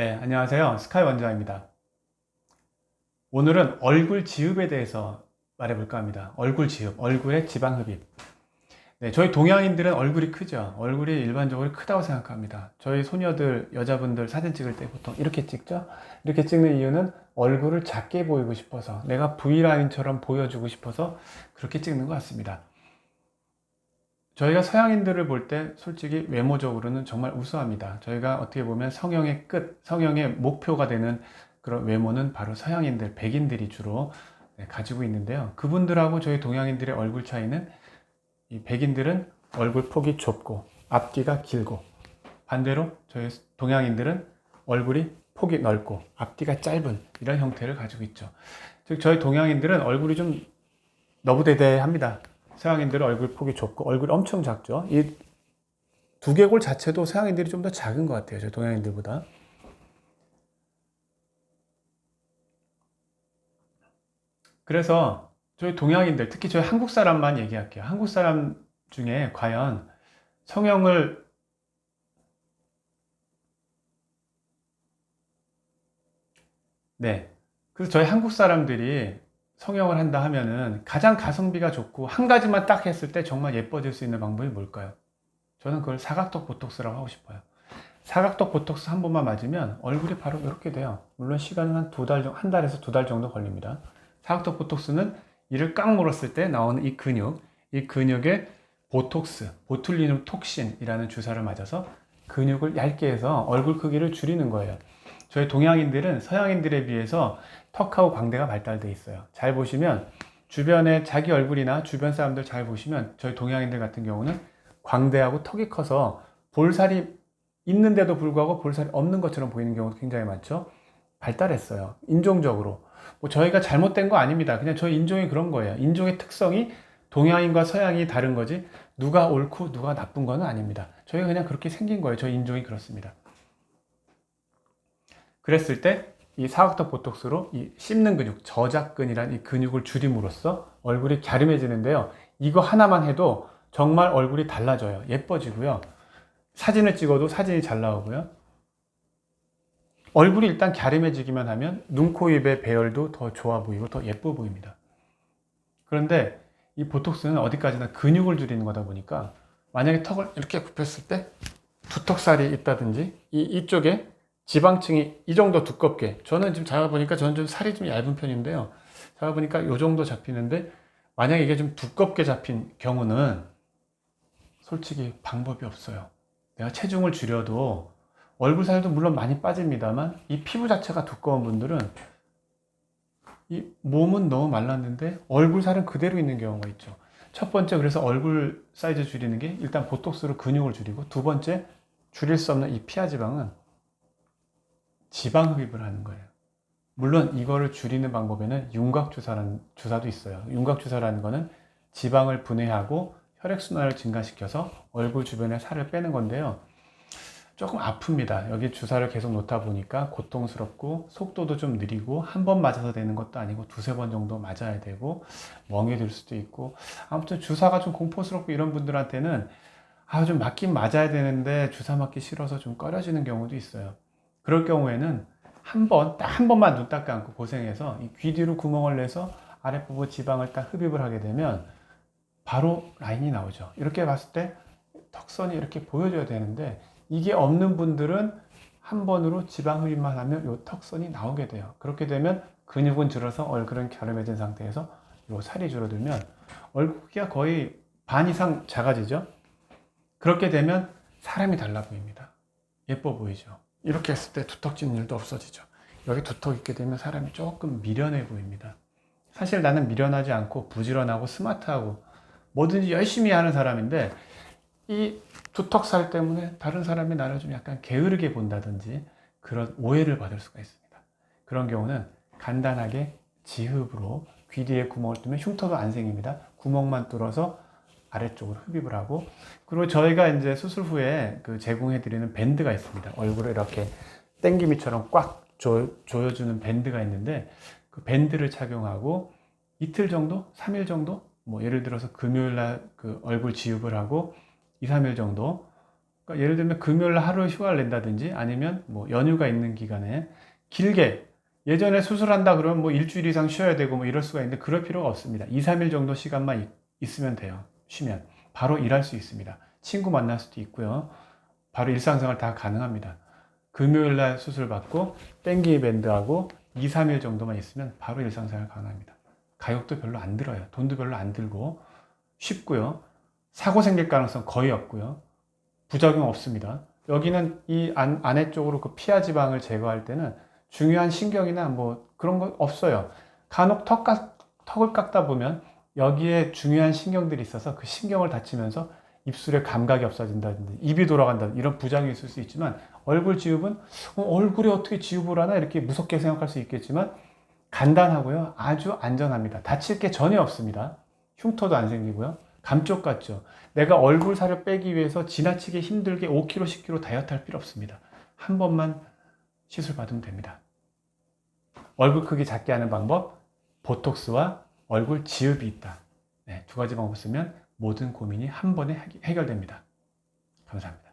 네, 안녕하세요. 스카이 원장입니다. 오늘은 얼굴 지읍에 대해서 말해볼까 합니다. 얼굴 지읍, 얼굴의 지방 흡입. 네, 저희 동양인들은 얼굴이 크죠. 얼굴이 일반적으로 크다고 생각합니다. 저희 소녀들, 여자분들 사진 찍을 때 보통 이렇게 찍죠. 이렇게 찍는 이유는 얼굴을 작게 보이고 싶어서, 내가 V라인처럼 보여주고 싶어서 그렇게 찍는 것 같습니다. 저희가 서양인들을 볼 때 솔직히 외모적으로는 정말 우수합니다. 저희가 어떻게 보면 성형의 끝, 성형의 목표가 되는 그런 외모는 바로 서양인들, 백인들이 주로 네, 가지고 있는데요. 그분들하고 저희 동양인들의 얼굴 차이는 이 백인들은 얼굴 폭이 좁고 앞뒤가 길고 반대로 저희 동양인들은 얼굴이 폭이 넓고 앞뒤가 짧은 이런 형태를 가지고 있죠. 즉 저희 동양인들은 얼굴이 좀 너부대대합니다. 서양인들은 얼굴 폭이 좁고 얼굴이 엄청 작죠. 이 두개골 자체도 서양인들이 좀 더 작은 것 같아요. 저 동양인들보다. 그래서 저희 동양인들, 특히 저희 한국 사람만 얘기할게요. 한국 사람 중에 과연 성형을 네. 그래서 저희 한국 사람들이 성형을 한다 하면은 가장 가성비가 좋고 한 가지만 딱 했을 때 정말 예뻐질 수 있는 방법이 뭘까요? 저는 그걸 사각턱 보톡스라고 하고 싶어요. 사각턱 보톡스 한 번만 맞으면 얼굴이 바로 이렇게 돼요. 물론 시간은 한 두 달, 한 달에서 두 달 정도 걸립니다. 사각턱 보톡스는 이를 꽉 물었을 때 나오는 이 근육, 이 근육에 보톡스, 보툴리눔 톡신이라는 주사를 맞아서 근육을 얇게 해서 얼굴 크기를 줄이는 거예요. 저희 동양인들은 서양인들에 비해서 턱하고 광대가 발달돼 있어요. 잘 보시면 주변에 자기 얼굴이나 주변 사람들 잘 보시면 저희 동양인들 같은 경우는 광대하고 턱이 커서 볼살이 있는데도 불구하고 볼살이 없는 것처럼 보이는 경우도 굉장히 많죠. 발달했어요. 인종적으로. 뭐 저희가 잘못된 거 아닙니다. 그냥 저희 인종이 그런 거예요. 인종의 특성이 동양인과 서양이 다른 거지 누가 옳고 누가 나쁜 거는 아닙니다. 저희가 그냥 그렇게 생긴 거예요. 저희 인종이 그렇습니다. 그랬을 때 이 사각턱 보톡스로 이 씹는 근육, 저작근이란 이 근육을 줄임으로써 얼굴이 갸름해지는데요. 이거 하나만 해도 정말 얼굴이 달라져요. 예뻐지고요. 사진을 찍어도 사진이 잘 나오고요. 얼굴이 일단 갸름해지기만 하면 눈, 코, 입의 배열도 더 좋아 보이고 더 예뻐 보입니다. 그런데 이 보톡스는 어디까지나 근육을 줄이는 거다 보니까 만약에 턱을 이렇게 굽혔을 때 두턱살이 있다든지 이, 이쪽에 지방층이 이 정도 두껍게. 저는 지금 잡아보니까 저는 좀 살이 좀 얇은 편인데요. 잡아보니까 이 정도 잡히는데 만약에 이게 좀 두껍게 잡힌 경우는 솔직히 방법이 없어요. 내가 체중을 줄여도 얼굴 살도 물론 많이 빠집니다만 이 피부 자체가 두꺼운 분들은 이 몸은 너무 말랐는데 얼굴 살은 그대로 있는 경우가 있죠. 첫 번째 그래서 얼굴 사이즈 줄이는 게 일단 보톡스로 근육을 줄이고 두 번째 줄일 수 없는 이 피하 지방은 지방 흡입을 하는 거예요. 물론 이거를 줄이는 방법에는 윤곽 주사라는 주사도 있어요. 윤곽 주사라는 거는 지방을 분해하고 혈액 순환을 증가시켜서 얼굴 주변에 살을 빼는 건데요. 조금 아픕니다. 여기 주사를 계속 놓다 보니까 고통스럽고 속도도 좀 느리고 한 번 맞아서 되는 것도 아니고 두세 번 정도 맞아야 되고 멍이 들 수도 있고 아무튼 주사가 좀 공포스럽고 이런 분들한테는 아 좀 맞긴 맞아야 되는데 주사 맞기 싫어서 좀 꺼려지는 경우도 있어요. 그럴 경우에는 한 번, 딱 한 번만 눈딱 감고 고생해서 이귀 뒤로 구멍을 내서 아랫부분 지방을 딱 흡입을 하게 되면 바로 라인이 나오죠. 이렇게 봤을 때 턱선이 이렇게 보여줘야 되는데 이게 없는 분들은 한 번으로 지방 흡입만 하면 이 턱선이 나오게 돼요. 그렇게 되면 근육은 줄어서 얼굴은 갸름해진 상태에서 이 살이 줄어들면 얼굴 크기가 거의 반 이상 작아지죠. 그렇게 되면 사람이 달라 보입니다. 예뻐 보이죠. 이렇게 했을 때 두턱 찌는 일도 없어지죠. 여기 두턱 있게 되면 사람이 조금 미련해 보입니다. 사실 나는 미련하지 않고 부지런하고 스마트하고 뭐든지 열심히 하는 사람인데 이 두턱살 때문에 다른 사람이 나를 좀 약간 게으르게 본다든지 그런 오해를 받을 수가 있습니다. 그런 경우는 간단하게 지흡으로 귀 뒤에 구멍을 뚫으면 흉터도 안 생깁니다. 구멍만 뚫어서 아래쪽으로 흡입을 하고 그리고 저희가 이제 수술 후에 그 제공해 드리는 밴드가 있습니다. 얼굴을 이렇게 땡기미처럼 꽉 조, 조여주는 밴드가 있는데 그 밴드를 착용하고 이틀 정도, 3일 정도 뭐 예를 들어서 금요일 날그 얼굴 지읍을 하고 2, 3일 정도 그러니까 예를 들면 금요일 날 하루 휴가를 낸다든지 아니면 뭐 연휴가 있는 기간에 길게 예전에 수술한다 그러면 뭐 일주일 이상 쉬어야 되고 뭐 이럴 수가 있는데 그럴 필요가 없습니다. 2, 3일 정도 시간만 있- 있으면 돼요. 쉬면 바로 일할 수 있습니다. 친구 만날 수도 있고요. 바로 일상생활 다 가능합니다. 금요일 날 수술 받고 땡기 밴드하고 2, 3일 정도만 있으면 바로 일상생활 가능합니다. 가격도 별로 안 들어요. 돈도 별로 안 들고 쉽고요. 사고 생길 가능성 거의 없고요. 부작용 없습니다. 여기는 이 안, 안에 쪽으로 그 피하 지방을 제거할 때는 중요한 신경이나 뭐 그런 거 없어요. 간혹 턱 깎, 턱을 깎다 보면 여기에 중요한 신경들이 있어서 그 신경을 다치면서 입술에 감각이 없어진다든지 입이 돌아간다 이런 부작용이 있을 수 있지만 얼굴 지읍은 어, 얼굴에 어떻게 지읍을 하나? 이렇게 무섭게 생각할 수 있겠지만 간단하고요. 아주 안전합니다. 다칠 게 전혀 없습니다. 흉터도 안 생기고요. 감쪽 같죠. 내가 얼굴 살을 빼기 위해서 지나치게 힘들게 5kg 10kg 다이어트 할 필요 없습니다. 한 번만 시술 받으면 됩니다. 얼굴 크기 작게 하는 방법 보톡스와 얼굴 지읍이 있다. 네, 두 가지 방법 쓰면 모든 고민이 한 번에 해결됩니다. 감사합니다